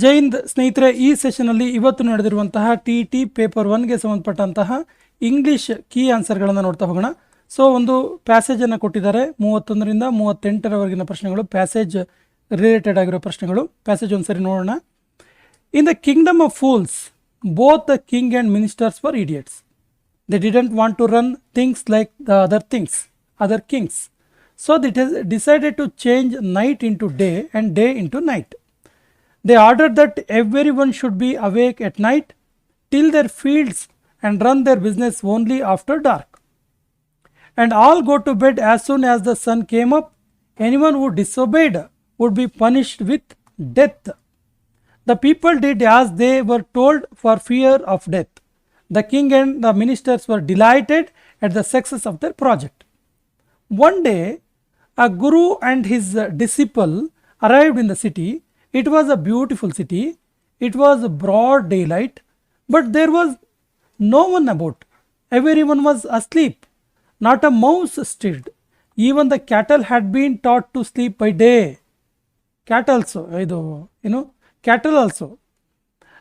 ಜೈ ಹಿಂದ್ ಸ್ನೇಹಿತರೆ, ಈ ಸೆಷನಲ್ಲಿ ಇವತ್ತು ನಡೆದಿರುವಂತಹ ಟಿ ಟಿ ಪೇಪರ್ ಒನ್ಗೆ ಸಂಬಂಧಪಟ್ಟಂತಹ ಇಂಗ್ಲೀಷ್ ಕೀ ಆನ್ಸರ್ಗಳನ್ನು ನೋಡ್ತಾ ಹೋಗೋಣ. ಸೊ ಒಂದು ಪ್ಯಾಸೇಜನ್ನು ಕೊಟ್ಟಿದ್ದಾರೆ. ಮೂವತ್ತೊಂದರಿಂದ ಮೂವತ್ತೆಂಟರವರೆಗಿನ ಪ್ರಶ್ನೆಗಳು ಪ್ಯಾಸೇಜ್ ರಿಲೇಟೆಡ್ ಆಗಿರೋ ಪ್ರಶ್ನೆಗಳು. ಪ್ಯಾಸೇಜ್ ಒಂದ್ಸರಿ ನೋಡೋಣ. In the kingdom of fools both the king and ministers for idiots they didn't want to run things like the other things other kings so it is decided to change night into day and day into night. They ordered that everyone should be awake at night till their fields and run their business only after dark and all go to bed as soon as the sun came up anyone who disobeyed would be punished with death the people did as they were told for fear of death. The king and the ministers were delighted at the success of their project. One day, a guru and his disciple arrived in the city. It was a beautiful city. It was broad daylight, but there was no one about. Everyone was asleep. Not a mouse stirred. Even the cattle had been taught to sleep by day. Cattle also, you know, cattle also.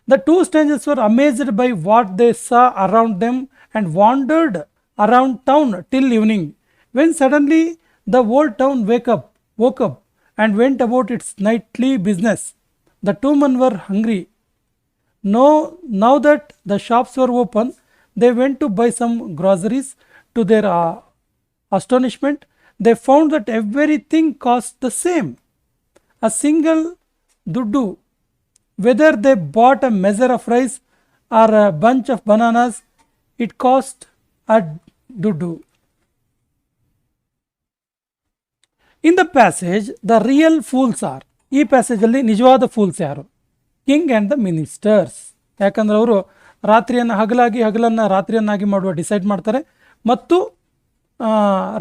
The two strangers were amazed by what they saw around them and wandered around town till evening, when suddenly the whole town wake up, woke up and went about its nightly business. The two men were hungry. No, now that the shops were open, they went to buy some groceries. To their uh, astonishment, they found that everything cost the same. A single duddu whether they bought a measure of rice or a bunch of bananas, it cost a dudu. In the passage the real fools are ಈ ಪ್ಯಾಸೇಜಲ್ಲಿ ನಿಜವಾದ fools ಯಾರು? King and the ministers ಯಾಕಂದ್ರೆ ಅವರು ರಾತ್ರಿಯನ್ನು ಹಗಲಾಗಿ ಹಗಲನ್ನು ರಾತ್ರಿಯನ್ನಾಗಿ ಮಾಡುವ decide ಮಾಡ್ತಾರೆ. ಮತ್ತು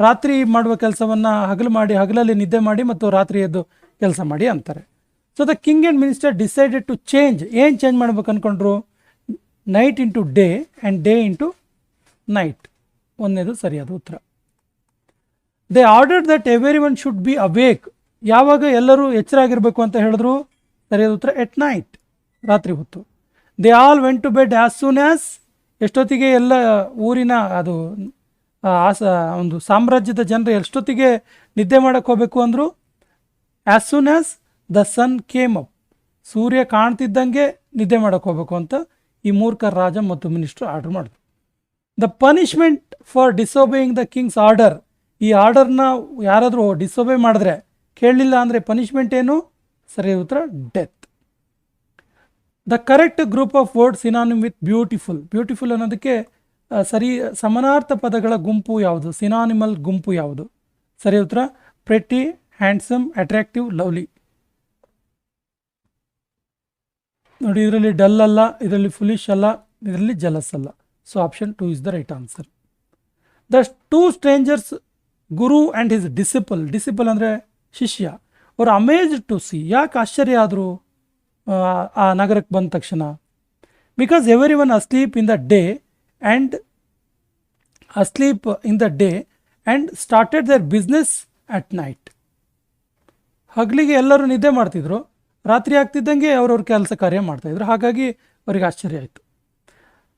ರಾತ್ರಿ ಮಾಡುವ ಕೆಲಸವನ್ನು ಹಗಲು ಮಾಡಿ, ಹಗಲಲ್ಲಿ ನಿದ್ದೆ ಮಾಡಿ ಮತ್ತು ರಾತ್ರಿ ಎದ್ದು ಕೆಲಸ ಮಾಡಿ ಅಂತಾರೆ. So the king and minister decided to change ಏನು ಚೇಂಜ್ ಮಾಡ್ಬೇಕು ಅಂದ್ಕೊಂಡ್ರು night into day and day into night ಒಂದನೇದು ಸರಿಯಾದ ಉತ್ತರ. They order that every one should be awake ಯಾವಾಗ ಎಲ್ಲರೂ ಎಚ್ಚರ ಆಗಿರಬೇಕು ಅಂತ ಹೇಳಿದ್ರು? ಸರಿಯಾದ ಉತ್ತರ ಎಟ್ ನೈಟ್ ರಾತ್ರಿ ಹೊತ್ತು. They all went to bed as soon as ಎಷ್ಟೊತ್ತಿಗೆ ಎಲ್ಲ ಊರಿನ ಅದು ಆ, ಆ ಸ ಒಂದು ಸಾಮ್ರಾಜ್ಯದ ಜನರು ಎಷ್ಟೊತ್ತಿಗೆ ನಿದ್ದೆ ಮಾಡಕ್ಕೆ ಹೋಗಬೇಕು ಅಂದರು? As soon as the sun came up ಸೂರ್ಯ ಕಾಣ್ತಿದ್ದಂಗೆ ನಿದ್ದೆ ಮಾಡಕ್ಕೆ ಹೋಗಬೇಕು ಅಂತ ಈ ಮೂರ್ಖ ರಾಜ ಮತ್ತು ಮಿನಿಸ್ಟ್ರು ಆರ್ಡರ್ ಮಾಡಿದ್ರು. The punishment for disobeying the king's order ಈ ಆರ್ಡರ್ನ ಯಾರಾದರೂ ಡಿಸೋಬೇ ಮಾಡಿದ್ರೆ ಕೇಳಲಿಲ್ಲ ಅಂದರೆ ಪನಿಷ್ಮೆಂಟ್ ಏನು? ಸರಿ ಉತ್ತರ death the correct group of word synonym with beautiful beautiful ಅನ್ನೋದಕ್ಕೆ ಸರಿ, ಸಮಾನಾರ್ಥ ಪದಗಳ ಗುಂಪು ಯಾವುದು? ಸಿನಾನಿಮಲ್ ಗುಂಪು ಯಾವುದು? ಸರಿ ಉತ್ತರ ಪ್ರೆಟ್ಟಿ ಹ್ಯಾಂಡ್ಸಮ್ ಅಟ್ರಾಕ್ಟಿವ್ ಲವ್ಲಿ ನೋಡಿ, ಇದರಲ್ಲಿ ಡಲ್ ಅಲ್ಲ, ಇದರಲ್ಲಿ ಫುಲಿಶ್ ಅಲ್ಲ, ಇದರಲ್ಲಿ ಜಲಸ್ ಅಲ್ಲ. So option two is the right answer the two strangers guru and his disciple disciple ಅಂದರೆ ಶಿಷ್ಯ. ಅವರು ಅಮೇಜ್ ಟು ಸಿ ಯಾಕೆ ಆಶ್ಚರ್ಯ ಆದರು, ಆ ನಗರಕ್ಕೆ ಬಂದ ತಕ್ಷಣ? Because every one asleep in the day and asleep in the day and started their business at night ಹಗಲಿಗೆ ಎಲ್ಲರೂ ನಿದ್ದೆ ಮಾಡ್ತಿದ್ರು. ರಾತ್ರಿ ಆಗ್ತಿದ್ದಂಗೆ ಅವ್ರವ್ರ ಕೆಲಸ ಕಾರ್ಯ ಮಾಡ್ತಾಯಿದ್ರು ಹಾಗಾಗಿ ಅವರಿಗೆ ಆಶ್ಚರ್ಯ ಆಯಿತು.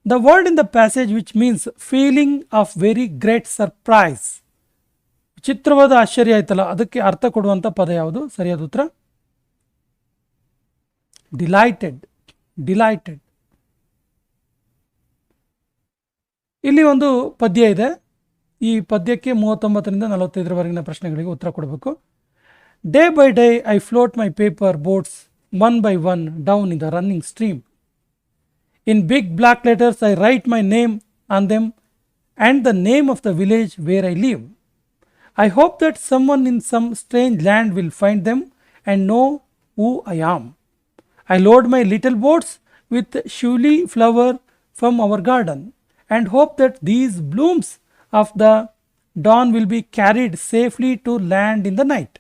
The word in the passage which means feeling of very great surprise ವಿಚಿತ್ರವಾದ ಆಶ್ಚರ್ಯ ಆಯ್ತಲ್ಲ, ಅದಕ್ಕೆ ಅರ್ಥ ಕೊಡುವಂಥ ಪದ ಯಾವುದು? ಸರಿಯಾದ ಉತ್ತರ? Delighted delighted. ಇಲ್ಲಿ ಒಂದು ಪದ್ಯ ಇದೆ. ಈ ಪದ್ಯಕ್ಕೆ ಮೂವತ್ತೊಂಬತ್ತರಿಂದ ನಲವತ್ತೈದರವರೆಗಿನ ಪ್ರಶ್ನೆಗಳಿಗೆ ಉತ್ತರ ಕೊಡಬೇಕು. Day by day I float my paper boats one by one down in the running stream in big black letters I write my name on them and the name of the village where I live. I hope that someone in some strange land will find them and know who I am. I load my little boats with shuli flower from our garden and hope that these blooms of the dawn will be carried safely to land in the night.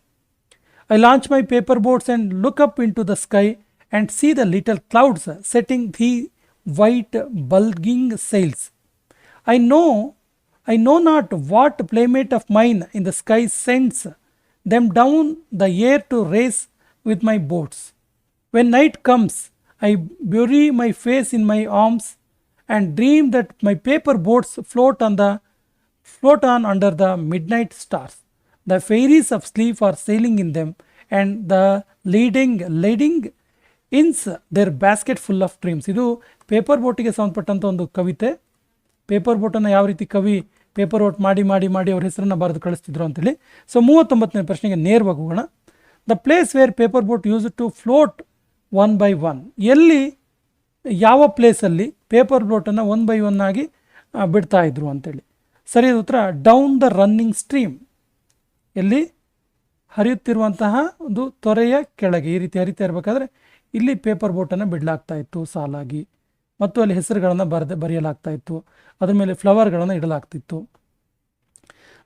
I launch my paper boats and look up into the sky and see the little clouds setting the white bulging sails. I know, I know not what playmate of mine in the sky sends them down the air to race with my boats. When night comes I bury my face in my arms and dream that my paper boats float on the float on under the midnight stars. The fairies of sleep are sailing in them, and the leading leading ins their basket full of dreams. ಇದು paper ಬೋಟಿಗೆ ಸಂಬಂಧಪಟ್ಟಂಥ ಒಂದು ಕವಿತೆ paper ಬೋಟನ್ನು ಯಾವ ರೀತಿ ಕವಿ paper out ಮಾಡಿ ಮಾಡಿ ಮಾಡಿ ಅವ್ರ ಹೆಸರನ್ನು ಬರೆದು ಕಳಿಸ್ತಿದ್ರು ಅಂತೇಳಿ. ಸೊ ಮೂವತ್ತೊಂಬತ್ತನೇ ಪ್ರಶ್ನೆಗೆ ನೇರವಾಗಿ ಹೋಗೋಣ. The place where paper boat use to float one by one ಎಲ್ಲಿ, ಯಾವ ಪ್ಲೇಸಲ್ಲಿ ಪೇಪರ್ ಬೋಟನ್ನು ಒನ್ ಬೈ ಒನ್ ಆಗಿ ಬಿಡ್ತಾ ಇದ್ರು ಅಂತೇಳಿ. ಸರಿಯಾದ ಉತ್ತರ ಡೌನ್ ದ ರನ್ನಿಂಗ್ ಸ್ಟ್ರೀಮ್ ಎಲ್ಲಿ, ಹರಿಯುತ್ತಿರುವಂತಹ ಒಂದು ತೊರೆಯ ಕೆಳಗೆ, ಈ ರೀತಿ ಹರಿತಾ ಇರಬೇಕಾದ್ರೆ, ಇಲ್ಲಿ ಪೇಪರ್ ಬೋಟನ್ನು ಬಿಡಲಾಗ್ತಾ ಇತ್ತು ಸಾಲಾಗಿ. ಮತ್ತು ಅಲ್ಲಿ ಹೆಸರುಗಳನ್ನು ಬರೆದ ಬರೆಯಲಾಗ್ತಾ ಇತ್ತು. ಅದರ ಮೇಲೆ ಫ್ಲವರ್ಗಳನ್ನು ಇಡಲಾಗ್ತಿತ್ತು.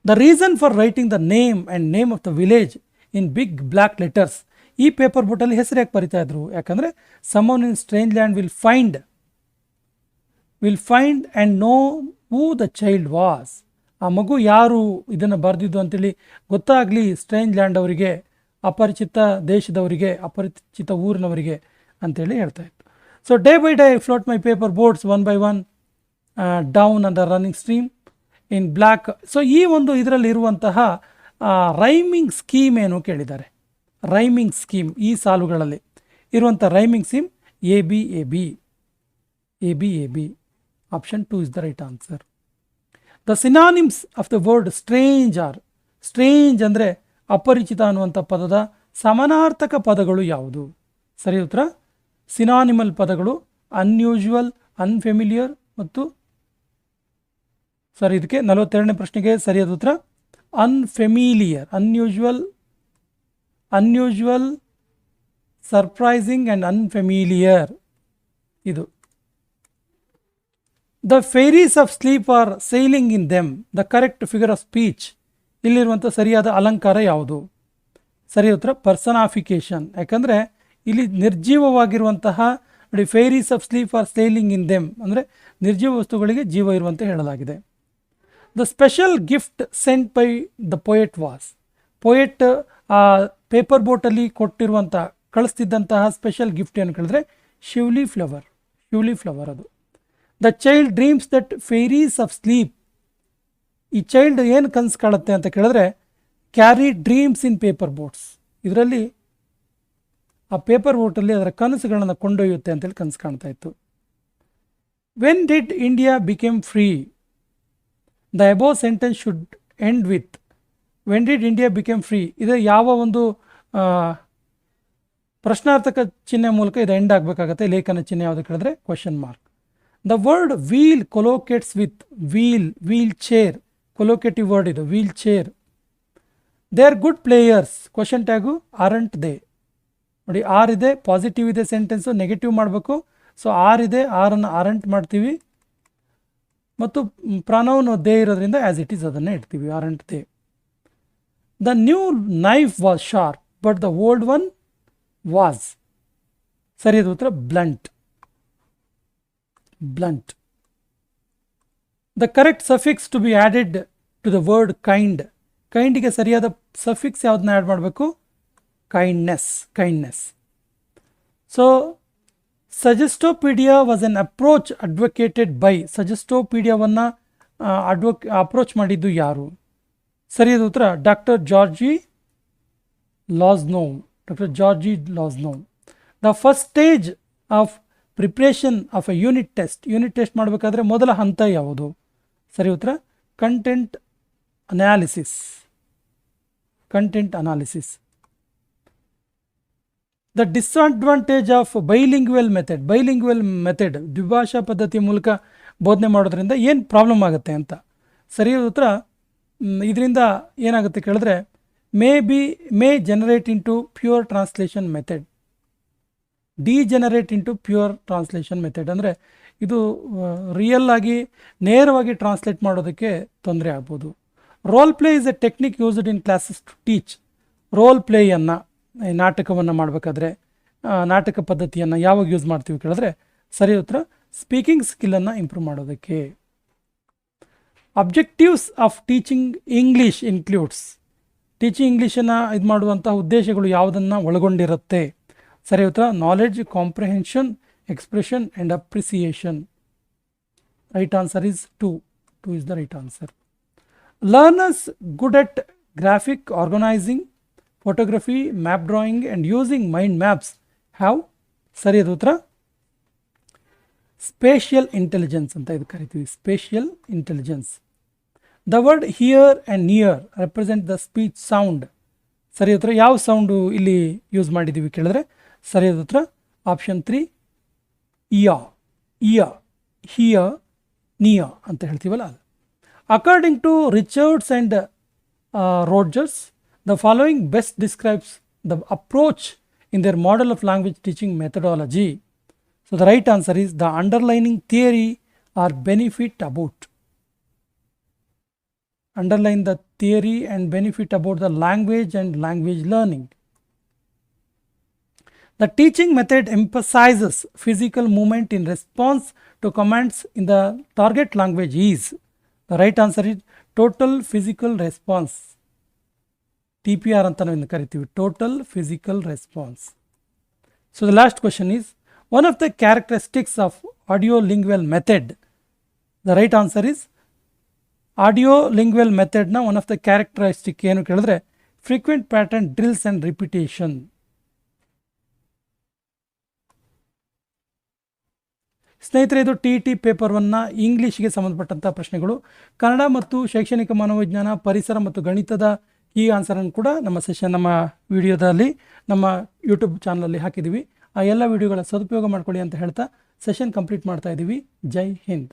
The reason for writing the name and name of the village in big black letters ಈ ಪೇಪರ್ ಬುಟ್ಟಲ್ಲಿ ಹೆಸರು ಯಾಕೆ ಬರಿತಾ ಇದ್ರು? ಯಾಕಂದರೆ someone in strange land will find will find and know who the child was ಆ ಮಗು ಯಾರು? ಇದನ್ನು ಬರೆದಿದ್ದು ಅಂತೇಳಿ ಗೊತ್ತಾಗಲಿ ಸ್ಟ್ರೇಂಜ್ ಲ್ಯಾಂಡ್ ಅವರಿಗೆ, ಅಪರಿಚಿತ ದೇಶದವರಿಗೆ, ಅಪರಿಚಿತ ಊರಿನವರಿಗೆ ಅಂತೇಳಿ ಹೇಳ್ತಾ ಇತ್ತು so day by day float my paper boats one by one down on the running stream in black so ಈ ಒಂದು ಇದರಲ್ಲಿ ಇರುವಂತಹ ರೈಮಿಂಗ್ ಸ್ಕೀಮ್ ಏನು ಕೇಳಿದ್ದಾರೆ? ರೈಮಿಂಗ್ ಸ್ಕೀಮ್ ಈ ಸಾಲುಗಳಲ್ಲಿ ಇರುವಂಥ rhyming scheme A B A B A B A B option two is the right answer the synonyms of the word strange are strange ಅಂದರೆ ಅಪರಿಚಿತ ಅನ್ನುವಂಥ ಪದದ ಸಮಾನಾರ್ಥಕ ಪದಗಳು ಯಾವುದು? ಸರಿ ಉತ್ತರ? ಸಿನಾನಿಮಲ್ ಪದಗಳು ಅನ್ಯೂಶುವಲ್ ಅನ್ಫೆಮಿಲಿಯರ್ ಮತ್ತು ಸರಿ, ಇದಕ್ಕೆ ನಲವತ್ತೆರಡನೇ ಪ್ರಶ್ನೆಗೆ ಸರಿಯಾದ ಉತ್ತರ unfamiliar unusual unusual surprising and unfamiliar ಇದು. The fairies of sleep are sailing in them the correct figure of speech ಇಲ್ಲಿರುವಂಥ ಸರಿಯಾದ ಅಲಂಕಾರ ಯಾವುದು? ಸರಿ ಉತ್ತರ ಪರ್ಸನಾಫಿಕೇಶನ್ ಯಾಕಂದರೆ ಇಲ್ಲಿ ನಿರ್ಜೀವವಾಗಿರುವಂತಹ, ನೋಡಿ fairies of sleep are sailing in them ಅಂದರೆ ನಿರ್ಜೀವ ವಸ್ತುಗಳಿಗೆ ಜೀವ ಇರುವಂತೆ ಹೇಳಲಾಗಿದೆ. The special gift sent by the poet was poet ಆ ಪೇಪರ್ ಬೋಟಲ್ಲಿ ಕೊಟ್ಟಿರುವಂಥ ಕಳಿಸ್ತಿದ್ದಂತಹ ಸ್ಪೆಷಲ್ ಗಿಫ್ಟ್ ಏನು ಕೇಳಿದ್ರೆ, ಶಿವ್ಲಿ ಫ್ಲವರ್ ಶಿವ್ಲಿ ಫ್ಲವರ್ ಅದು. The child dreams that fairies of sleep ಈ ಚೈಲ್ಡ್ ಏನು ಕನಸು ಕಾಣುತ್ತೆ ಅಂತ ಕೇಳಿದ್ರೆ carry dreams in paper boats ಇದರಲ್ಲಿ ಆ ಪೇಪರ್ ಬೋಟಲ್ಲಿ ಅದರ ಕನಸುಗಳನ್ನು ಕೊಂಡೊಯ್ಯುತ್ತೆ ಅಂತೇಳಿ ಕನಸು ಕಾಣ್ತಾ ಇತ್ತು. When did India became free the above sentence should end with when did India became free ಇದು ಯಾವ ಒಂದು ಪ್ರಶ್ನಾರ್ಥಕ ಚಿಹ್ನೆ ಮೂಲಕ ಇದು ಎಂಡ್ ಆಗಬೇಕಾಗತ್ತೆ, ಲೇಖನ ಚಿಹ್ನೆ ಯಾವುದು ಕೇಳಿದ್ರೆ question mark the word wheel collocates with wheel wheel chair collocative word ಇದು wheel chair they are good players question tag aren't they ನೋಡಿ ಆರ್ ಇದೆ ಪಾಸಿಟಿವ್ ಇದೆ ಸೆಂಟೆನ್ಸು ನೆಗೆಟಿವ್ ಮಾಡಬೇಕು. ಸೊ ಆರ್ ಇದೆ ಆರನ್ನು ಆರಂಟ್ ಮಾಡ್ತೀವಿ. ಮತ್ತು ಪ್ರಾಣವನ್ನ ದೇ ಇರೋದ್ರಿಂದ ಆ್ಯಸ್ ಇಟ್ ಈಸ್ ಅದನ್ನೇ ಇಡ್ತೀವಿ aren't they. The new knife was sharp but the old one was ಸರಿಯಾದ ಉತ್ತರ blunt blunt the correct suffix to be added to the word kind ಕೈಂಡಿಗೆ ಸರಿಯಾದ ಸಫಿಕ್ಸ್ ಯಾವುದನ್ನ ಆ್ಯಡ್ ಮಾಡಬೇಕು? Kindness kindness so suggestopedia was an approach advocated by ಸಜೆಸ್ಟೋಪೀಡಿಯಾವನ್ನು ಅಡ್ವೊಕ್ approach ಮಾಡಿದ್ದು ಯಾರು? ಸರಿಯಾದ ಉತ್ತರ doctor Georgi Lozanov doctor Georgi Lozanov the first stage of preparation of a unit test unit test ಮಾಡಬೇಕಾದ್ರೆ ಮೊದಲ ಹಂತ ಯಾವುದು? ಸರಿ, ಉತ್ತರ content analysis content analysis the disadvantage of bilingual method bilingual method ದ್ವಿಭಾಷಾ ಪದ್ಧತಿ ಮೂಲಕ ಬೋಧನೆ ಮಾಡೋದ್ರಿಂದ ಏನು ಪ್ರಾಬ್ಲಮ್ ಆಗುತ್ತೆ ಅಂತ? ಸರಿಯಾದ ಉತ್ತರ ಇದರಿಂದ ಏನಾಗುತ್ತೆ ಕೇಳಿದ್ರೆ may be may generate into pure translation method degenerate into pure translation method ಅಂದರೆ ಇದು ರಿಯಲ್ ಆಗಿ, ನೇರವಾಗಿ ಟ್ರಾನ್ಸ್ಲೇಟ್ ಮಾಡೋದಕ್ಕೆ ತೊಂದರೆ ಆಗ್ಬೋದು. Role play is a technique used in classes to teach role ಪ್ಲೇಯನ್ನು ನಾಟಕವನ್ನು ಮಾಡಬೇಕಾದ್ರೆ ನಾಟಕ ಪದ್ಧತಿಯನ್ನು ಯಾವಾಗ ಯೂಸ್ ಮಾಡ್ತೀವಿ ಕೇಳಿದ್ರೆ, ಸರಿ ಉತ್ತರ ಸ್ಪೀಕಿಂಗ್ ಸ್ಕಿಲ್ಲನ್ನು ಇಂಪ್ರೂವ್ ಮಾಡೋದಕ್ಕೆ. Objectives of teaching English includes teaching ಇಂಗ್ಲೀಷನ್ನು ಇದು ಮಾಡುವಂಥ ಉದ್ದೇಶಗಳು ಯಾವುದನ್ನು ಒಳಗೊಂಡಿರುತ್ತೆ? ಸರಿ ಉತ್ತರ knowledge comprehension expression and appreciation right answer is two two is the right answer learners good at graphic organizing photography map drawing and using mind maps have ಸರಿಯಾದ ಉತ್ತರ. ಸ್ಪೇಷಿಯಲ್ ಇಂಟೆಲಿಜೆನ್ಸ್ ಅಂತ ಇದು ಕರಿತೀವಿ. Spatial intelligence the word here and near represent the speech sound ಸರಿಯಾದ ಉತ್ತರ. ಯಾವ sound ಇಲ್ಲಿ use ಮಾಡಿದ್ದೀವಿ ಕೇಳಿದ್ರೆ? ಸರಿಯಾದ ಉತ್ತರ. ಆಪ್ಷನ್ ತ್ರೀ ಇಯ ಇಯ ಹಿಯ ನಿಯ ಅಂತ ಹೇಳ್ತೀವಲ್ಲ ಅದು. According to Richards and Rodgers The following best describes the approach in their model of language teaching methodology. So, the right answer is the underlining theory or benefit about. Underline the theory and benefit about the language and language learning. The teaching method emphasizes physical movement in response to commands in the target language is. The right answer is total physical response. TPR ಅಂತ ನಾವು ಕರಿತೀವಿ total physical response so the last question is one of the characteristics of audio lingual method the right answer is audio lingual ಮೆಥಡ್ನ one of the characteristic ಏನು ಕೇಳಿದ್ರೆ frequent pattern drills and repetition ಸ್ನೇಹಿತರೆ, ಇದು T T paper ಒನ್ನ ಇಂಗ್ಲೀಷ್ಗೆ ಸಂಬಂಧಪಟ್ಟಂಥ ಪ್ರಶ್ನೆಗಳು. ಕನ್ನಡ ಮತ್ತು ಶೈಕ್ಷಣಿಕ ಮನೋವಿಜ್ಞಾನ, ಪರಿಸರ ಮತ್ತು ಗಣಿತದ ಈ ಆನ್ಸರನ್ನು ಕೂಡ ನಮ್ಮ ಸೆಷನ್ ನಮ್ಮ ವಿಡಿಯೋದಲ್ಲಿ ನಮ್ಮ ಯೂಟ್ಯೂಬ್ ಚಾನಲಲ್ಲಿ ಹಾಕಿದ್ದೀವಿ ಆ ಎಲ್ಲ ವಿಡಿಯೋಗಳ ಸದುಪಯೋಗ ಮಾಡ್ಕೊಳ್ಳಿ ಅಂತ ಹೇಳ್ತಾ ಸೆಷನ್ ಕಂಪ್ಲೀಟ್ ಮಾಡ್ತಾ ಇದ್ದೀವಿ ಜೈ ಹಿಂದ್.